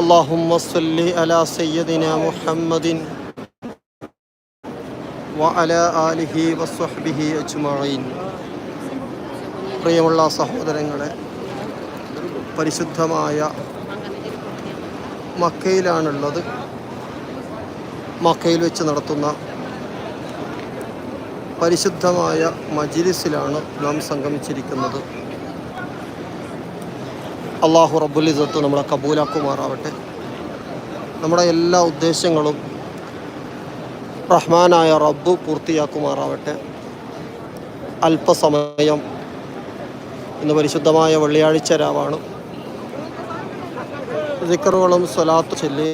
اللهم صل على سيدنا محمد وعلى آله وصحبه أجمعين പ്രിയമുള്ള സഹോദരങ്ങളെ പരിശുദ്ധമായ മക്കയിലാണുള്ളത് മക്കയിൽ വെച്ച് നടത്തുന്ന പരിശുദ്ധമായ മജിലിസിലാണ് നാം സംഗമിച്ചിരിക്കുന്നത് അള്ളാഹു റബ്ബുലിസത്ത് നമ്മളെ കബൂലാക്കുമാറാവട്ടെ. നമ്മുടെ എല്ലാ ഉദ്ദേശങ്ങളും റഹ്മാനായ റബ്ബ് പൂർത്തിയാക്കുമാറാവട്ടെ. അല്പസമയം ഇന്ന് പരിശുദ്ധമായ വെള്ളിയാഴ്ച രാവാണ്. ദിക്കറുകളും സ്വലാത്ത് ചൊല്ലി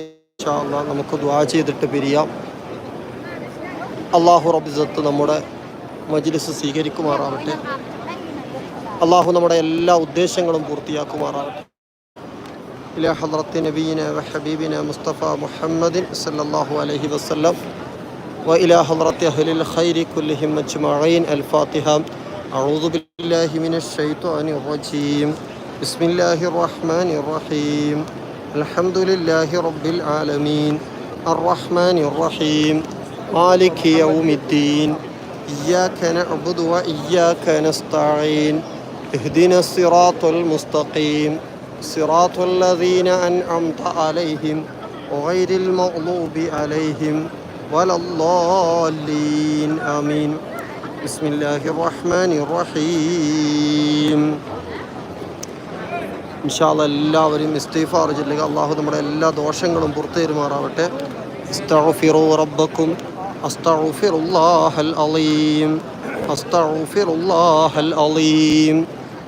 നമുക്ക് ദ്വാ ചെയ്തിട്ട് പിരിയാം. അള്ളാഹു റബ്ബിസത്ത് നമ്മുടെ മജ്ലിസ് സ്വീകരിക്കുമാറാവട്ടെ. അള്ളാഹു നമ്മുടെ എല്ലാ ഉദ്ദേശങ്ങളും പൂർത്തിയാക്കുമാറാവട്ടെ. إلى حضرة نبينا وحبيبنا مصطفى محمد صلى الله عليه وسلم وإلى حضرة أهل الخير كلهم أجمعين. الفاتحة. أعوذ بالله من الشيطان الرجيم. بسم الله الرحمن الرحيم. الحمد لله رب العالمين. الرحمن الرحيم. مالك يوم الدين. إياك نعبد وإياك نستعين. اهدنا الصراط المستقيم. صراط الذين أنعمت عليهم غير المغضوب عليهم ولا الضالين آمين بسم الله الرحمن الرحيم ഇൻഷാല്ല എല്ലാവരും ഇസ്തീഫാർ ചൊല്ലുക അള്ളാഹു നമ്മുടെ എല്ലാ ദോഷങ്ങളും പുറത്തു തരുമാറാവട്ടെ അസ്തഗ്ഫിറു റബ്ബക്കും അസ്തഗ്ഫിറുല്ലാഹൽ അലീം അസ്തഗ്ഫിറുല്ലാഹൽ അലീം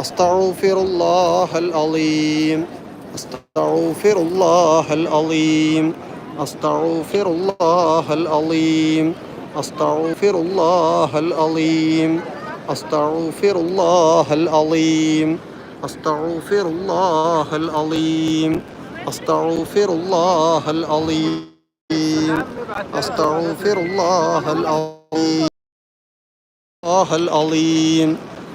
أستغفر الله العظيم. أستغفر الله العظيم. أستغفر الله العظيم. أستغفر الله العظيم. أستغفر الله العظيم. أستغفر الله العظيم. أستغفر الله العظيم. الله العظيم الله العظيم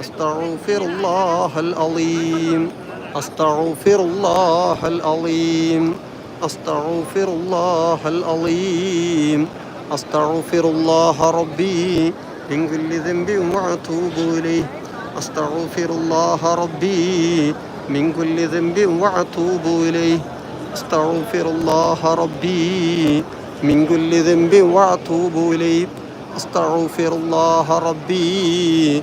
أستغفر الله العظيم. أستغفر الله العظيم. أستغفر الله العظيم. أستغفر الله ربي. من كل ذنب وأتوب إليه. أستغفر الله ربي. من كل ذنب وأتوب إليه. أستغفر الله ربي. من كل ذنب وأتوب إليه. أستغفر الله ربي.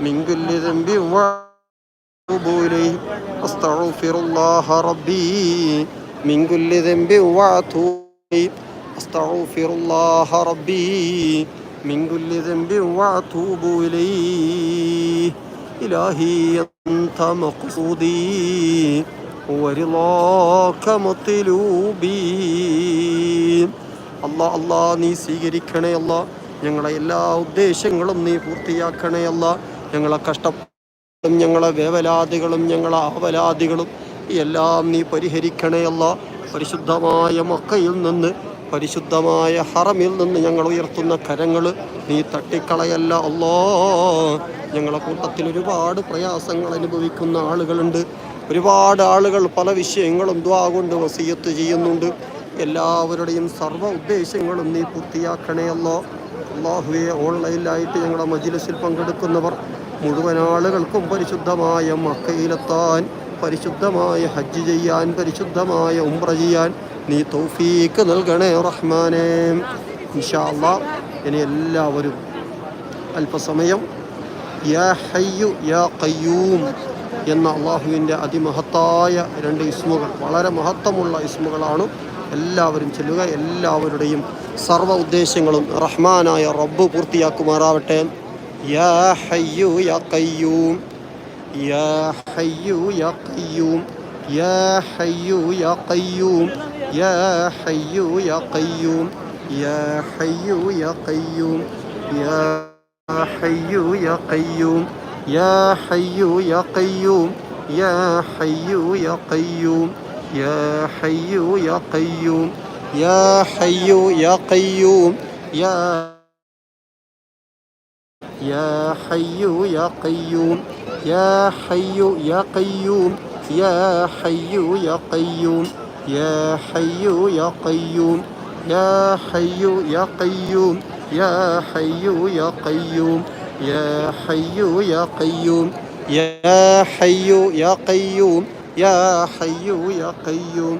من كل ذنب وأتوب إليه أستغفر الله ربي من كل ذنب وأتوب أستغفر الله ربي من كل ذنب وأتوب إليه إلهي أنت مقصودي ورضاك مطلوبي അല്ലാ അല്ലാ നീ സ്വീകരിക്കണേ അല്ല ഞങ്ങളെ എല്ലാ ഉദ്ദേശങ്ങളും നീ പൂർത്തിയാക്കണേ അല്ല ഞങ്ങളെ കഷ്ടപ്പാടും ഞങ്ങളെ വേവലാതികളും ഞങ്ങളെ ആവലാദികളും എല്ലാം നീ പരിഹരിക്കണേ അല്ല. പരിശുദ്ധമായ മക്കയിൽ നിന്ന് പരിശുദ്ധമായ ഹറമിൽ നിന്ന് ഞങ്ങൾ ഉയർത്തുന്ന കരങ്ങൾ നീ തട്ടിക്കളയല്ല അല്ലോ. ഞങ്ങളെ കൂട്ടത്തിൽ ഒരുപാട് പ്രയാസങ്ങൾ അനുഭവിക്കുന്ന ആളുകളുണ്ട്. ഒരുപാട് ആളുകൾ പല വിഷയങ്ങളും ദ്വാ കൊണ്ട് വസീയത്ത് ചെയ്യുന്നുണ്ട്. എല്ലാവരുടെയും സർവ ഉദ്ദേശങ്ങളും നീ പൂർത്തിയാക്കണേ അല്ലോ. അള്ളാഹുവെ ഓൺലൈനിലായിട്ട് ഞങ്ങളുടെ മജിലിസിൽ പങ്കെടുക്കുന്നവർ മുഴുവൻ ആളുകൾക്കും പരിശുദ്ധമായ മക്കയിലെത്താൻ പരിശുദ്ധമായ ഹജ്ജ് ചെയ്യാൻ പരിശുദ്ധമായ ഉംറ ചെയ്യാൻ നീ തൗഫീക്ക് നൽകണേ റഹ്മാനെ. ഇൻഷാല്ല ഇനി എല്ലാവരും അല്പസമയം യാ ഹയ്യു യാ കയ്യൂം എന്ന അള്ളാഹുവിന്റെ അതിമഹത്തായ രണ്ട് ഇസ്മുകൾ വളരെ മഹത്വമുള്ള ഇസ്മുകളാണ്. എല്ലാവരും ചെല്ലുക എല്ലാവരുടെയും സർവ ഉദ്ദേശങ്ങളും റഹ്മാനായ റബ്ബ് പൂർത്തിയാക്കുമാറാവട്ടെ. യാ ഹയ്യു യാ കയ്യൂം യാ ഹയ്യു യാ കയ്യൂം യാ ഹയ്യു യാ കയ്യൂം യാ ഹയ്യു യാ കയ്യൂം യാ ഹയ്യു യാ കയ്യൂം യാ ഹയ്യു യാ കയ്യൂം യാ ഹയ്യു യാ കയ്യൂം യാ ഹയ്യു യാ കയ്യൂം യാ കയ്യൂം يا حي يا قيوم يا يا حي يا قيوم يا حي يا قيوم يا حي يا قيوم يا حي يا قيوم يا حي يا قيوم يا حي يا قيوم يا حي يا قيوم يا حي يا قيوم يا حي يا قيوم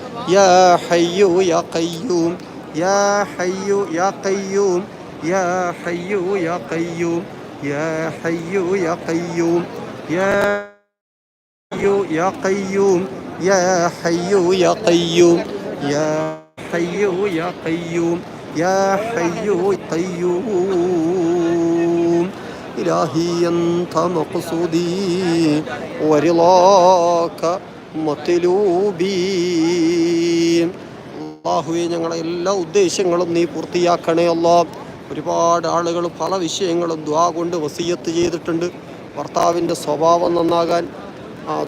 يا حي يا قيوم يا حي يا قيوم يا حي يا قيوم يا حي يا قيوم يا حي يا قيوم يا حي يا قيوم يا حي يا قيوم يا حي قيوم. إلهي أنت مقصودي ورضاك അള്ളാഹുവെ ഞങ്ങളെ എല്ലാ ഉദ്ദേശങ്ങളും നീ പൂർത്തിയാക്കണേ അല്ലാ. ഒരുപാട് ആളുകൾ പല വിഷയങ്ങളും ദ്വാ കൊണ്ട് വസീയത്ത് ചെയ്തിട്ടുണ്ട്. ഭർത്താവിന്റെ സ്വഭാവം നന്നാകാൻ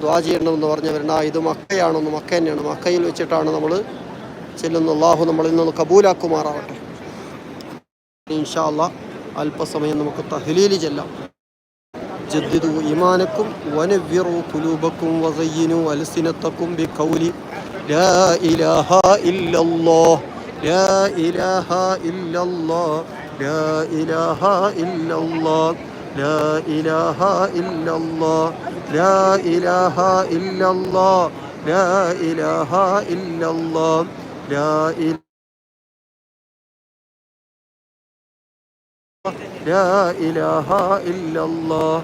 ദ്വാ ചെയ്യണമെന്ന് പറഞ്ഞവരുണ്ട് ആ ഇത് മക്കയാണെന്ന് മക്ക തന്നെയാണ്. മക്കയിൽ വെച്ചിട്ടാണ് നമ്മൾ ചെല്ലുന്ന അള്ളാഹു നമ്മളിൽ നിന്ന് കബൂലാക്കുമാറാവട്ടെ. ഇൻഷാ അല്ലാ അല്പസമയം നമുക്ക് തഹ്ലീൽ ചെല്ലാം. جددوا إيمانكم ونذروا قلوبكم وزينوا ألسنتكم بقول لا إله إلا الله لا إله إلا الله لا إله إلا الله لا إله إلا الله لا إله إلا الله لا إله إلا الله لا إله لا إله إلا الله.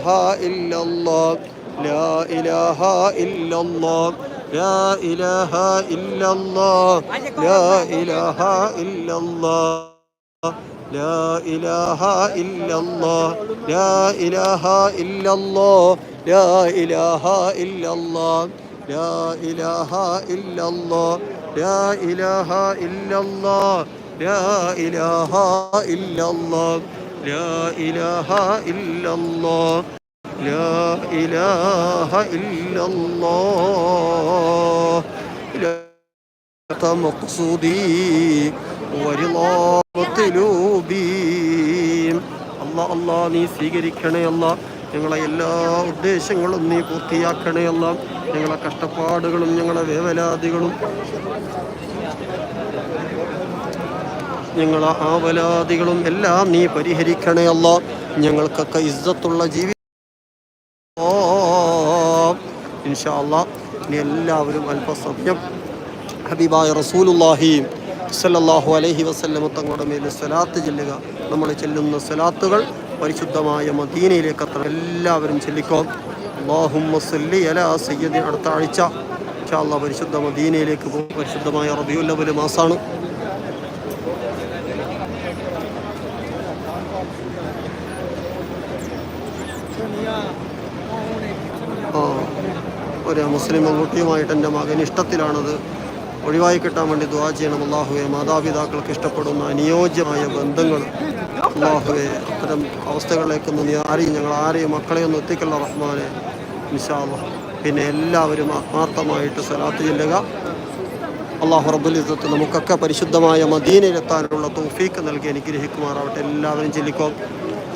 ilahe illallah La ilahe illallah La ilahe illallah La ilahe illallah La ilahe illallah La ilahe illallah La ilahe illallah La ilahe illallah La ilahe illallah La ilahe illallah. നീ സ്വീകരിക്കണേ അല്ല. ഞങ്ങളെ എല്ലാ ഉദ്ദേശങ്ങളും നീ പൂർത്തിയാക്കണേ അല്ല. ഞങ്ങളെ കഷ്ടപ്പാടുകളും ഞങ്ങളെ വേവലാതികളും ഞങ്ങളെ ആവലാദികളും എല്ലാം നീ പരിഹരിക്കണേ അല്ല. ഞങ്ങൾക്കൊക്കെ ഇസ്സത്തുള്ള ജീവി ഇൻഷാ അല്ലാ ഇനി എല്ലാവരും അല്പസമയം ഹബീബായ റസൂലുല്ലാഹി സല്ലാഹു അലഹി വസല്ലമ തങ്ങളുടെ മേൽ സ്വലാത്ത് ചെല്ലുക. നമ്മൾ ചെല്ലുന്ന സ്വലാത്തുകൾ പരിശുദ്ധമായ മദീനയിലേക്ക് അത്ര എല്ലാവരും ചെല്ലിക്കോം. അല്ലാഹുമ്മ സല്ലി അലാ സയ്യിദി. അടുത്ത ആഴ്ച ഇൻഷാ അല്ലാ പരിശുദ്ധ മദീനയിലേക്ക് പോകും. പരിശുദ്ധമായ റബിയുൽ അവൽ ഒരു മുസ്ലിം പെൺകുട്ടിയുമായിട്ട് എന്റെ മകൻ ഇഷ്ടത്തിലാണത്. ഒഴിവായി കിട്ടാൻ വേണ്ടി ദുവാ ചെയ്യണം. അള്ളാഹുവെ മാതാപിതാക്കൾക്ക് ഇഷ്ടപ്പെടുന്ന അനുയോജ്യമായ ബന്ധങ്ങൾ. അള്ളാഹുവെ അത്തരം അവസ്ഥകളിലേക്ക് നീ ആരെയും ഞങ്ങൾ ആരെയും മക്കളെയൊന്നും എത്തിക്കല്ല റഹ്മാനെ. അല്ലാഹ് പിന്നെ എല്ലാവരും ആത്മാർത്ഥമായിട്ട് സലാത്ത് ചെല്ലുക. അള്ളാഹു റബുലിസത്ത് നമുക്കൊക്കെ പരിശുദ്ധമായ മദീനയിലെത്താനുള്ള തോഫീക്ക് നൽകി അനുഗ്രഹിക്കുമാറാവട്ടെ. എല്ലാവരും ചൊല്ലിക്കോ.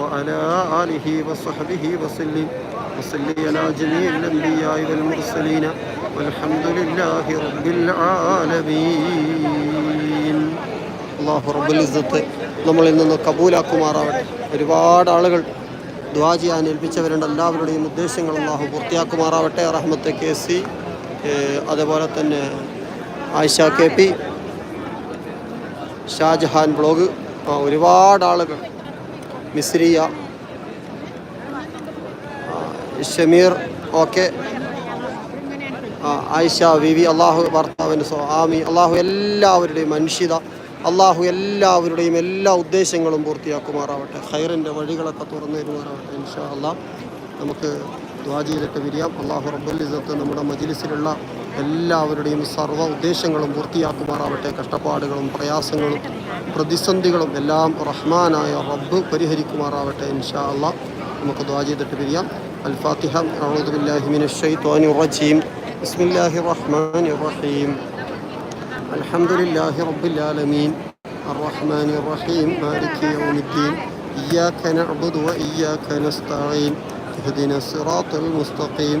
وعلى آله وصحبه وسلم وصل على جميع الأنبياء والمرسلين والحمد لله رب العالمين അള്ളാഹു റബ്ബുൽ ഇസ്സത്ത് നമ്മളിൽ നിന്ന് കബൂലാക്കുമാറാവട്ടെ ഒരുപാട് ആളുകൾ ദ്വാ ചെയ്യാൻ ഏൽപ്പിച്ചവരുണ്ട് എല്ലാവരുടെയും ഉദ്ദേശങ്ങൾ അള്ളാഹു പൂർത്തിയാക്കുമാറാവട്ടെ റഹ്മത്ത് കെ സി അതേപോലെ തന്നെ Ayisha K P Shajahan blog ആ, ഒരുപാട് ആളുകൾ Misriya. Shameer okay. Ayisha V V Allahu ഭർത്താവിന്റെ സോ ആമി അള്ളാഹു എല്ലാവരുടെയും മനുഷ്യത അള്ളാഹു എല്ലാവരുടെയും എല്ലാ ഉദ്ദേശങ്ങളും പൂർത്തിയാക്കുമാറാവട്ടെ. ഹൈറിന്റെ വഴികളൊക്കെ തുറന്നു തരുമാറാവട്ടെ ഇൻഷാ അള്ളാഹ് നമുക്ക് ദ്വാജിയിലൊക്കെ വിരിയാം അള്ളാഹു റബ്ബുൽ ഇസത്ത് നമ്മുടെ മജിലിസിലുള്ള എല്ലാവരുടെയും സർവ്വ ഉദ്ദേശങ്ങളും പൂർത്തിയാക്കുമാറാവട്ടെ കഷ്ടപ്പാടുകളും പ്രയാസങ്ങളും പ്രതിസന്ധികളും എല്ലാം റഹ്മാനായ റബ്ബ് പരിഹരിക്കുമാറാവട്ടെ ഇൻഷാ അള്ളാഹ് നമുക്ക് ദ്വാ ചെയ്തിട്ട് പിരിയാം الفاتحة أعوذ بالله من الشيطان الرجيم بسم الله الرحمن الرحيم الحمد لله رب العالمين الرحمن الرحيم مالك يوم الدين إياك نعبد وإياك نستعين اهدنا الصراط المستقيم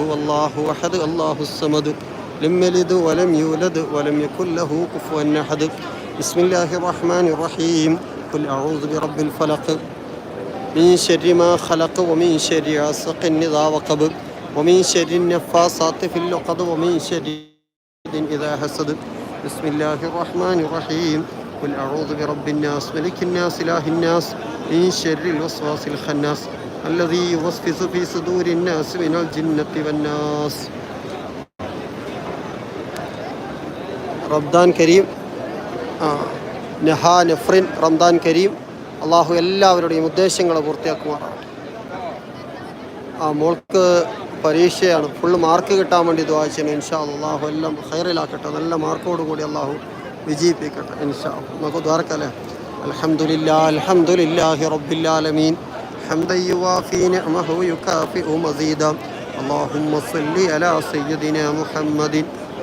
هو الله أحد الله الصمد لم يلد ولم يولد ولم يكن له كفوا أحد بسم الله الرحمن الرحيم قل أعوذ برب الفلق من شر ما خلق ومن شر غاسق إذا وقب ومن شر النفاثات في العقد ومن شر إذا حسد بسم الله الرحمن الرحيم قل أعوذ برب الناس ملك الناس إله الناس من شر الوسواس الخناس الذي يوسوس في صدور الناس من الجنة والناس റംദാൻ കരീം ആ, നഹ നഫ്രിൻ റംദാൻ കരീം അള്ളാഹു എല്ലാവരുടെയും ഉദ്ദേശങ്ങൾ പൂർത്തിയാക്കുമാറാണ് ആ മോൾക്ക് പരീക്ഷയാണ് ഫുള്ള് മാർക്ക് കിട്ടാൻ വേണ്ടി ദ്വാ ചെയ്യണം ഇൻഷാ അല്ലാ. അള്ളാഹു എല്ലാം ഹൈറിലാക്കട്ടെ നല്ല മാർക്കോട് കൂടി അള്ളാഹു വിജയിപ്പിക്കട്ടെ ഇൻഷാ അല്ലാ. നമുക്ക് ദ്വാരക്കല്ലേ അൽഹംദുലില്ലാ അൽഹംദുലില്ലാഹി റബ്ബിൽ ആലമീൻ حمدا يوافي نعمه يكافئ مزيدا اللهم صل على سيدنا محمد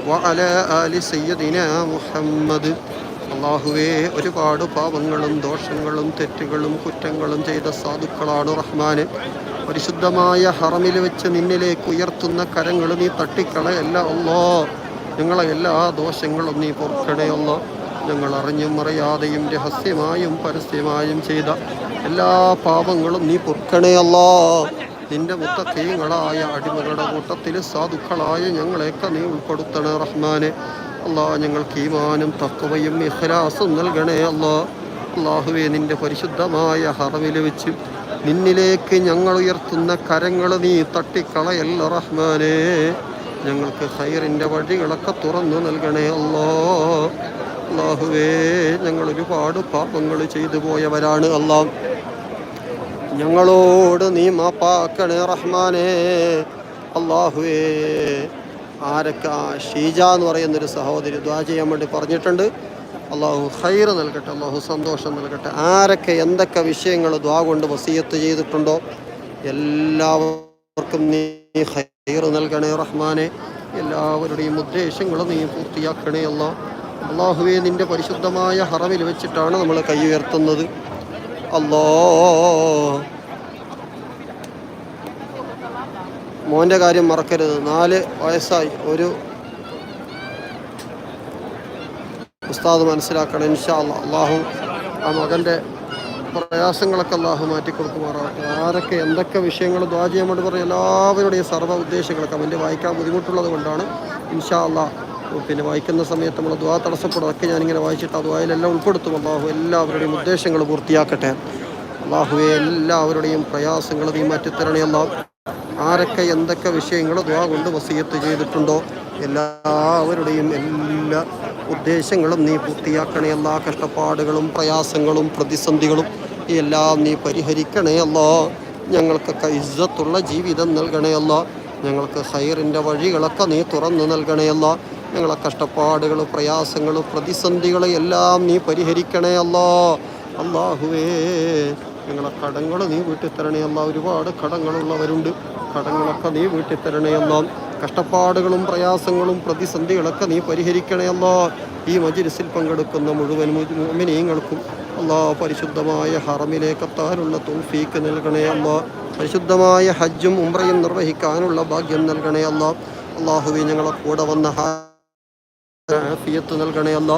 وعلى آل سيدنا محمد അള്ളാഹുവേ ഒരുപാട് പാപങ്ങളും ദോഷങ്ങളും തെറ്റുകളും കുറ്റങ്ങളും ചെയ്ത സാധുക്കളാണ് റഹ്മാന് പരിശുദ്ധമായ ഹറമിൽ വെച്ച് നിന്നിലേക്ക് ഉയർത്തുന്ന കരങ്ങൾ നീ തട്ടിക്കളയല്ല അല്ലോ ഞങ്ങളെ എല്ലാ ദോഷങ്ങളും നീ പൊറുക്കണേ അല്ലോ ഞങ്ങൾ അറിഞ്ഞും അറിയാതെയും രഹസ്യമായും പരസ്യമായും ചെയ്ത എല്ലാ പാപങ്ങളും നീ പൊറുക്കണേ നിന്റെ മുത്തക്കീങ്ങളായ അടിമകളുടെ കൂട്ടത്തിൽ സാധുക്കളായ ഞങ്ങളെയൊക്കെ നീ ഉൾപ്പെടുത്തണേ റഹ്മാനെ. അല്ലാ ഞങ്ങൾക്ക് ഈമാനും തക്കവയും ഇഹ്ലാസും നൽകണേ അല്ലാ. അള്ളാഹുവെ നിന്റെ പരിശുദ്ധമായ ഹറമിൽ വെച്ച് നിന്നിലേക്ക് ഞങ്ങൾ ഉയർത്തുന്ന കരങ്ങൾ നീ തട്ടിക്കളയല്ല റഹ്മാനെ. ഞങ്ങൾക്ക് ഹൈറിന്റെ വഴികളൊക്കെ തുറന്നു നൽകണേ അല്ലോ. അള്ളാഹുവേ ഞങ്ങൾ ഒരുപാട് പാപങ്ങൾ ചെയ്തു പോയവരാണ് അള്ളാഹ്. ഞങ്ങളോട് നീ മാപ്പാക്കണേ റഹ്മാനേ. അള്ളാഹുവേ ആരക്ക ഷീജ എന്ന് പറയുന്നൊരു സഹോദരി ദ്വാ ചെയ്യാൻ വേണ്ടി പറഞ്ഞിട്ടുണ്ട്. അള്ളാഹു ഹൈർ നൽകട്ടെ അള്ളാഹു സന്തോഷം നൽകട്ടെ. ആരൊക്കെ എന്തൊക്കെ വിഷയങ്ങൾ ദ്വാ കൊണ്ട് വസീയത്ത് ചെയ്തിട്ടുണ്ടോ? എല്ലാവർക്കും നീ ഹൈർ നൽകണേ റഹ്മാനെ. എല്ലാവരുടെയും ഉദ്ദേശങ്ങൾ നീ പൂർത്തിയാക്കണേ അല്ല അള്ളാഹുവെ നിന്റെ പരിശുദ്ധമായ ഹറമിൽ വെച്ചിട്ടാണ് നമ്മൾ കൈ ഉയർത്തുന്നത്. അല്ലോ. മോന്റെ കാര്യം മറക്കരുത്. നാല് വയസ്സായി. ഒരു ഉസ്താദ് മനസ്സിലാക്കണം ഇൻഷാ അല്ലാ അള്ളാഹു ആ മകന്റെ പ്രയാസങ്ങളൊക്കെ അള്ളാഹു മാറ്റിക്കൊടുക്കുമാറാവട്ടെ. ആരൊക്കെ എന്തൊക്കെ വിഷയങ്ങൾ ദ്വാ ചെയ്യാൻ എല്ലാവരുടെയും സർവ ഉദ്ദേശങ്ങളൊക്കെ അവന്റെ വായിക്കാൻ ബുദ്ധിമുട്ടുള്ളത് കൊണ്ടാണ് ഇൻഷാ അല്ലാ പിന്നെ വായിക്കുന്ന സമയത്ത് നമ്മൾ ദ്വാ തടസ്സപ്പെടും. ഞാനിങ്ങനെ വായിച്ചിട്ട് ആ ദ്വായിലെല്ലാം ഉൾപ്പെടുത്തും. അള്ളാഹു എല്ലാവരുടെയും ഉദ്ദേശങ്ങൾ പൂർത്തിയാക്കട്ടെ. അള്ളാഹുവെ എല്ലാവരുടെയും പ്രയാസങ്ങൾ നീ മാറ്റിത്തരണേ അല്ല. ആരൊക്കെ എന്തൊക്കെ വിഷയങ്ങൾ ദ്വാ കൊണ്ട് വസീയത്ത് ചെയ്തിട്ടുണ്ടോ? എല്ലാവരുടെയും എല്ലാ ഉദ്ദേശങ്ങളും നീ പൂർത്തിയാക്കണേ എല്ലാ കഷ്ടപ്പാടുകളും പ്രയാസങ്ങളും പ്രതിസന്ധികളും എല്ലാം നീ പരിഹരിക്കണേ അല്ലോ. ഞങ്ങൾക്കൊക്കെ ഇജ്ജത്തുള്ള ജീവിതം നൽകണേ അല്ല. ഞങ്ങൾക്ക് ഹൈറിന്റെ വഴികളൊക്കെ നീ തുറന്നു നൽകണേ അല്ല. ഞങ്ങളെ കഷ്ടപ്പാടുകൾ പ്രയാസങ്ങൾ പ്രതിസന്ധികൾ എല്ലാം നീ പരിഹരിക്കണേ അല്ലോ. അള്ളാഹുവേ ഞങ്ങളെ കടങ്ങൾ നീ വീട്ടിൽ തരണേ അല്ല. ഒരുപാട് കടങ്ങളുള്ളവരുണ്ട്. കടങ്ങളൊക്കെ നീ വീട്ടിൽ തരണേ അല്ല. കഷ്ടപ്പാടുകളും പ്രയാസങ്ങളും പ്രതിസന്ധികളൊക്കെ നീ പരിഹരിക്കണേ അല്ല. ഈ മജിലിസിൽ പങ്കെടുക്കുന്ന മുഴുവൻ മുമിനീങ്ങൾക്കും അല്ലാ പരിശുദ്ധമായ ഹറമിലേക്കെത്താനുള്ള തോഫീക്ക് നൽകണേ അല്ല. പരിശുദ്ധമായ ഹജ്ജും ഉംറയും നിർവഹിക്കാനുള്ള ഭാഗ്യം നൽകണേ അല്ല. അള്ളാഹുവി ഞങ്ങളെ കൂടെ വന്ന ഹാഫിയത്ത് നൽകണേ അല്ല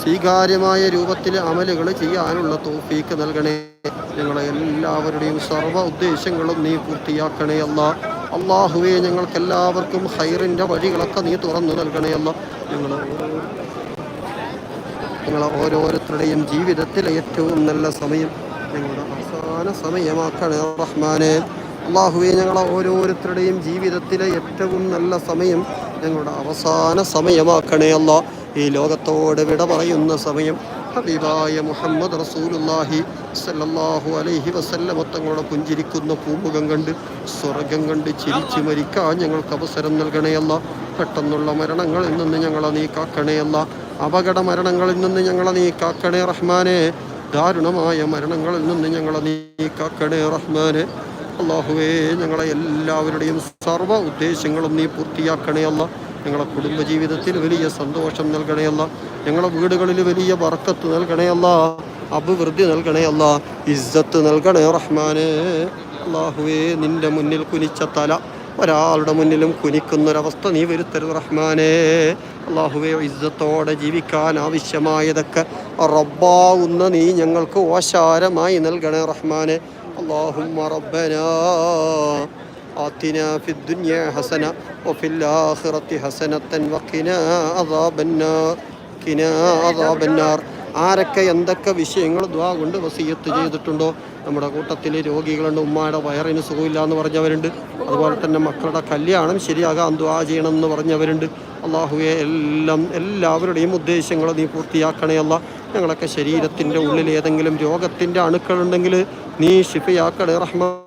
സ്വീകാര്യമായ രൂപത്തിൽ അമലുകൾ ചെയ്യാനുള്ള തോഫീക്ക് നൽകണേ. ഞങ്ങളെ എല്ലാവരുടെയും സർവ ഉദ്ദേശങ്ങളും നീ പൂർത്തിയാക്കണേ അല്ല അള്ളാഹുവെ ഞങ്ങൾക്ക് എല്ലാവർക്കും ഹൈറിന്റെ വഴികളൊക്കെ നീ തുറന്നു നൽകണേ അല്ല ഞങ്ങൾ ഞങ്ങളെ ഓരോരുത്തരുടെയും ജീവിതത്തിലെ ഏറ്റവും നല്ല സമയം ഞങ്ങളുടെ അവസാന സമയമാക്കണേ റഹ്മാനെ. അള്ളാഹുവെ ഞങ്ങളെ ഓരോരുത്തരുടെയും ജീവിതത്തിലെ ഏറ്റവും നല്ല സമയം ഞങ്ങളുടെ അവസാന സമയമാക്കണേ അല്ല. ഈ ലോകത്തോട് വിട പറയുന്ന സമയം. ഹബീബായ മുഹമ്മദ് റസൂലുല്ലാഹി സല്ലല്ലാഹു അലൈഹി വസല്ലമ തങ്ങളുടെ പുഞ്ചിരിക്കുന്ന പൂമുഖം കണ്ട് സ്വർഗം കണ്ട് ചിരിച്ചു മരിക്കാൻ ഞങ്ങൾക്ക് അവസരം നൽകണേയല്ല പെട്ടെന്നുള്ള മരണങ്ങളിൽ നിന്ന് ഞങ്ങളെ നീ കാക്കണേയല്ല അപകട മരണങ്ങളിൽ നിന്ന് ഞങ്ങളെ നീ കാക്കണേ റഹ്മാനെ. ദാരുണമായ മരണങ്ങളിൽ നിന്ന് ഞങ്ങളെ നീ കാക്കണേ റഹ്മാനെ. അള്ളാഹുവേ ഞങ്ങളെ എല്ലാവരുടെയും സർവ ഉദ്ദേശങ്ങളും നീ പൂർത്തിയാക്കണേ അല്ല. ഞങ്ങളെ കുടുംബജീവിതത്തിൽ വലിയ സന്തോഷം നൽകണേയല്ല ഞങ്ങളെ വീടുകളിൽ വലിയ വറക്കത്ത് നൽകണേയല്ല അഭിവൃദ്ധി നൽകണേയല്ല ഇസ്സത്ത് നൽകണേ റഹ്മാനെ. അള്ളാഹുവേ നിന്റെ മുന്നിൽ കുനിച്ച തല ഒരാളുടെ മുന്നിലും കുനിക്കുന്നൊരവസ്ഥ നീ വരുത്തരുത് റഹ്മാനെ. അള്ളാഹുവെ ഇസ്സത്തോടെ ജീവിക്കാൻ ആവശ്യമായതൊക്കെ റബ്ബാവുന്ന നീ ഞങ്ങൾക്ക് ഓശാരമായി നൽകണേ റഹ്മാനെ. اللهم ربنا آتنا في الدنيا حسنة وفي الآخرة حسنة وقنا عذاب النار قنا عذاب النار ആരൊക്കെ എന്തൊക്കെ വിഷയങ്ങൾ ദ്വാ കൊണ്ട് വസീയത്ത് ചെയ്തിട്ടുണ്ടോ നമ്മുടെ കൂട്ടത്തിൽ രോഗികളുണ്ട് ഉമ്മയുടെ വയറിന് സുഖമില്ല എന്ന് പറഞ്ഞവരുണ്ട് അതുപോലെ തന്നെ മക്കളുടെ കല്യാണം ശരിയാകാൻ ദ്വാ ചെയ്യണം എന്ന് പറഞ്ഞവരുണ്ട് അള്ളാഹുവെ എല്ലാം എല്ലാവരുടെയും ഉദ്ദേശങ്ങൾ നീ പൂർത്തിയാക്കണേ അല്ല ഞങ്ങളൊക്കെ ശരീരത്തിൻ്റെ ഉള്ളിൽ ഏതെങ്കിലും രോഗത്തിൻ്റെ അണുക്കളുണ്ടെങ്കിൽ നീ ശിഫയാക്കണേ റഹ്മായ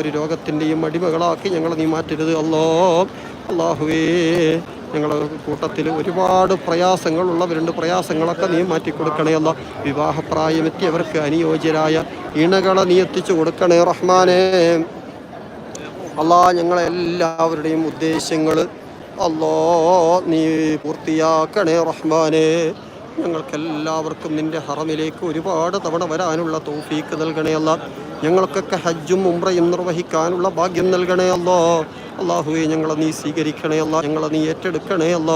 ഒരു രോഗത്തിന്റെയും അടിമകളാക്കി ഞങ്ങളെ നീ മാറ്റരുത് അല്ലോ അള്ളാഹുവേ ഞങ്ങളുടെ കൂട്ടത്തിൽ ഒരുപാട് പ്രയാസങ്ങളുള്ളവരുണ്ട് പ്രയാസങ്ങളൊക്കെ നീ മാറ്റിക്കൊടുക്കണേ അല്ല വിവാഹപ്രായമെത്തിയവർക്ക് അനുയോജ്യരായ ഇണകളെ നീ എത്തിച്ചു കൊടുക്കണേ റഹ്മാനെ. അല്ലാ ഞങ്ങളെല്ലാവരുടെയും ഉദ്ദേശങ്ങൾ അല്ലോ നീ പൂർത്തിയാക്കണേ റഹ്മാനെ. ഞങ്ങൾക്കെല്ലാവർക്കും നിന്റെ ഹറമിലേക്ക് ഒരുപാട് തവണ വരാനുള്ള തോഫീക്ക് നൽകണേ അല്ല. ഞങ്ങൾക്കൊക്കെ ഹജ്ജും ഉംറയും നിർവഹിക്കാനുള്ള ഭാഗ്യം നൽകണേ അല്ലോ. അള്ളാഹുവെ ഞങ്ങളെ നീ സ്വീകരിക്കണേ അല്ല. ഞങ്ങളെ നീ ഏറ്റെടുക്കണേ അല്ല.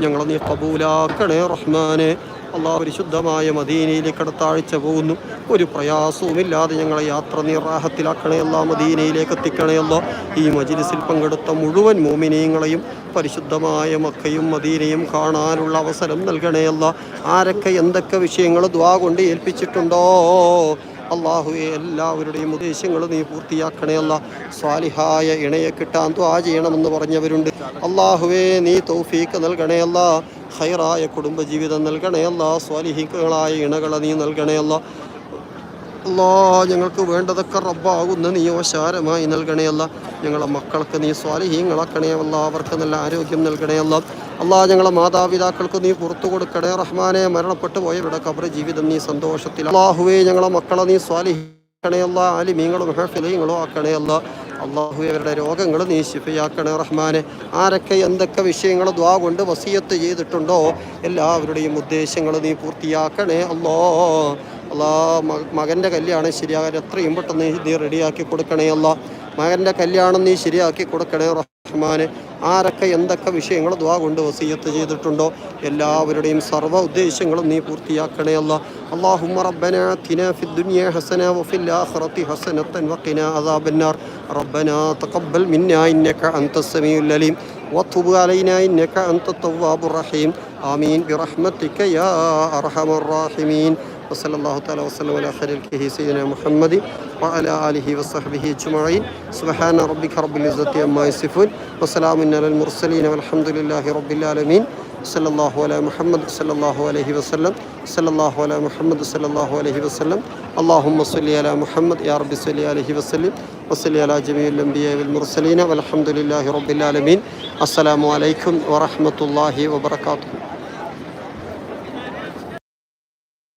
ഞങ്ങളെ നീ കബൂലാക്കണേ റഹ്മാനെ. അള്ളാഹ് പരിശുദ്ധമായ മദീനയിലേക്ക് അടുത്താഴ്ച പോകുന്നു. ഒരു പ്രയാസവുമില്ലാതെ ഞങ്ങളെ യാത്ര നീ റാഹത്തിലാക്കണേ അല്ല മദീനയിലേക്ക് എത്തിക്കണേ അല്ല. ഈ മജിലിസിൽ പങ്കെടുത്ത മുഴുവൻ മോമിനീങ്ങളെയും പരിശുദ്ധമായ മക്കയും മദീനയും കാണാനുള്ള അവസരം നൽകണേ അല്ല. ആരൊക്കെ എന്തൊക്കെ വിഷയങ്ങൾ ദ്വാ കൊണ്ട് ഏൽപ്പിച്ചിട്ടുണ്ടോ? അള്ളാഹുവെ എല്ലാവരുടെയും ഉദ്ദേശങ്ങൾ നീ പൂർത്തിയാക്കണേ അല്ല. സ്വാലിഹായ ഇണയെ കിട്ടാൻ ദ്വാ ചെയ്യണമെന്ന് പറഞ്ഞവരുണ്ട്. അള്ളാഹുവെ നീ തൗഫീക്ക് നൽകണേ അല്ല. ഹൈറായ കുടുംബജീവിതം നൽകണേ അല്ല. സ്വാലിഹികളായ ഇണകളെ നീ നൽകണേ അല്ല. അല്ലാ ഞങ്ങൾക്ക് വേണ്ടതൊക്കെ റബ്ബാകുന്ന നീ ഓശാരമായി നൽകണേയല്ല ഞങ്ങളെ മക്കൾക്ക് നീ സ്വാലിഹീങ്ങളാക്കണേ. അല്ല അവർക്ക് നല്ല ആരോഗ്യം നൽകണേ. അല്ല അല്ലാ ഞങ്ങളെ മാതാപിതാക്കൾക്ക് നീ പുറത്തു കൊടുക്കണേ. റഹ്മാനെ മരണപ്പെട്ടു പോയവരുടെ കബർ ജീവിതം നീ സന്തോഷത്തിൽ അള്ളാഹുവേ ഞങ്ങളെ മക്കളെ നീ സ്വാലിഹിക്കണേയല്ല ആലിമീങ്ങളും ഹെഫിലീങ്ങളും ആക്കണേയല്ല അള്ളാഹു അവരുടെ രോഗങ്ങൾ നീ ശിഫയാക്കണേ. റഹ്മാനെ ആരൊക്കെ എന്തൊക്കെ വിഷയങ്ങൾ ദ്വാ കൊണ്ട് വസീയത്ത് ചെയ്തിട്ടുണ്ടോ? എല്ലാവരുടെയും ഉദ്ദേശങ്ങൾ നീ പൂർത്തിയാക്കണേ. അല്ലോ അല്ലാ മകന്റെ കല്യാണം ശരിയാകാൻ എത്രയും പെട്ടെന്ന് നീ റെഡിയാക്കി കൊടുക്കണേ. അല്ല മകന്റെ കല്യാണം നീ ശരിയാക്കി കൊടുക്കണേ റഹ്മാന്. ആരൊക്കെ എന്തൊക്കെ വിഷയങ്ങൾ ദ്വാ കൊണ്ട് വസീയത്ത് ചെയ്തിട്ടുണ്ടോ? എല്ലാവരുടെയും സർവ ഉദ്ദേശങ്ങളും നീ പൂർത്തിയാക്കണേ അല്ല. അള്ളാഹുമ്മ റബ്ബന തിന ഫി ഹസന വഫിൽ ആഖിറതി ഹസനത്തൻ വഖിന അദാബന്നാർ. റബ്ബന തഖബ്ബൽ മിന്നാ ഇന്നക അൻതസ് സമീഉൽ അലീം. വതുബ് അലൈനാ ഇന്നക അൻതത്തവ്വാബുർ റഹീം. ആമീൻ. ബിറഹ്മതിക യാ അർഹമർ റാഹിമീൻ. വസല്ലല്ലാഹു തആല വസല്ലമ അലാ ഖൈരിൽ കഹീ സയ്യിദിന മുഹമ്മദി وعلى آله وصحبه أجمعين سبحان ربك رب العزة عما يصفون وسلام على المرسلين والحمد لله رب العالمين صلى الله على محمد صلى الله عليه وسلم صلى الله على محمد صلى الله عليه وسلم اللهم صل على محمد يا رب صل عليه وسلم وصل على جميع الأنبياء والمرسلين والحمد لله رب العالمين السلام عليكم ورحمة الله وبركاته